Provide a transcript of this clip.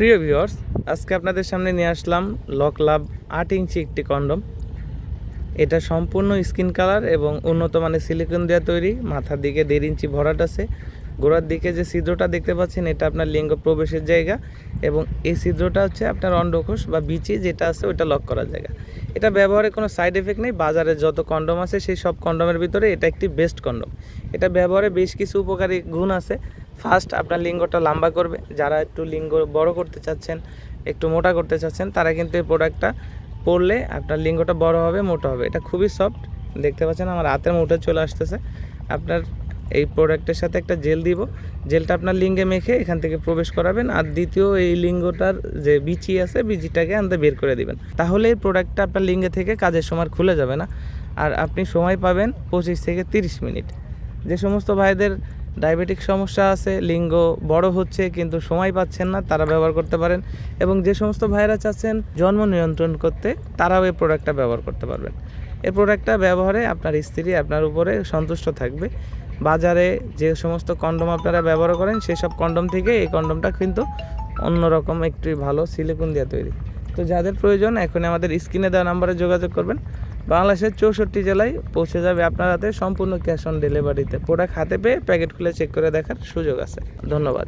প্রিয় ভিউয়ার্স, আজকে আপনাদের সামনে নিয়ে আসলাম লক লাভ আট ইঞ্চি একটি কন্ডম। এটা সম্পূর্ণ স্কিন কালার এবং উন্নত মানের সিলিকন দেওয়া তৈরি। মাথার দিকে দেড় ইঞ্চি ভরাট আছে। গোড়ার দিকে যে ছিদ্রটা দেখতে পাচ্ছেন, এটা আপনার লিঙ্গ প্রবেশের জায়গা এবং এই ছিদ্রটা হচ্ছে আপনার অন্ডকোষ বা বিচি যেটা আছে ওটা লক করার জায়গা। এটা ব্যবহারে কোনো সাইড এফেক্ট নেই। বাজারে যত কন্ডম আছে, সেই সব কন্ডমের ভিতরে এটা একটি বেস্ট কন্ডম। এটা ব্যবহারে বেশ কিছু উপকারী গুণ আছে। ফার্স্ট আপনার লিঙ্গটা লম্বা করবে। যারা একটু লিঙ্গ বড় করতে চাচ্ছেন, একটু মোটা করতে চাচ্ছেন, তারা কিন্তু এই প্রোডাক্টটা পরলে আপনার লিঙ্গটা বড় হবে, মোটা হবে। এটা খুবই সফট দেখতে পাচ্ছেন আমার হাতের মুঠে চলে আসতেছে। আপনার এই প্রোডাক্টের সাথে একটা জেল দিব। জেলটা আপনার লিঙ্গে মেখে এখান থেকে প্রবেশ করাবেন। আর দ্বিতীয়, এই লিঙ্গটার যে বিচি আছে, বিচিটাকে আনতে বের করে দিবেন। তাহলে এই প্রোডাক্টটা আপনার লিঙ্গে থেকে কাজের সময় খুলে যাবে না। আর আপনি সময় পাবেন পঁচিশ থেকে তিরিশ মিনিট। যে সমস্ত ভাইদের ডায়াবেটিক সমস্যা আছে, লিঙ্গ বড় হচ্ছে কিন্তু সময় পাচ্ছেন না, তারা ব্যবহার করতে পারেন এবং যে সমস্ত ভাইরা চাচ্ছেন জন্ম নিয়ন্ত্রণ করতে, তারাও এই প্রোডাক্টটা ব্যবহার করতে পারবেন। এই প্রোডাক্টটা ব্যবহারে আপনার স্ত্রী আপনার উপরে সন্তুষ্ট থাকবে। বাজারে যে সমস্ত কন্ডম আপনারা ব্যবহার করেন, সেসব কন্ডম থেকে এই কন্ডমটা কিন্তু অন্যরকম একটু ভালো সিলিকন দিয়ে তৈরি। তো যাদের প্রয়োজন এখন আমাদের স্ক্রিনে দেওয়া নাম্বারে যোগাযোগ করবেন। বাংলাদেশের চৌষট্টি জেলায় পৌঁছে যাবে আপনার হাতে সম্পূর্ণ ক্যাশ অন ডেলিভারিতে প্রোডাক্ট হাতে পেয়ে প্যাকেট খুলে চেক করে দেখার সুযোগ আছে। ধন্যবাদ।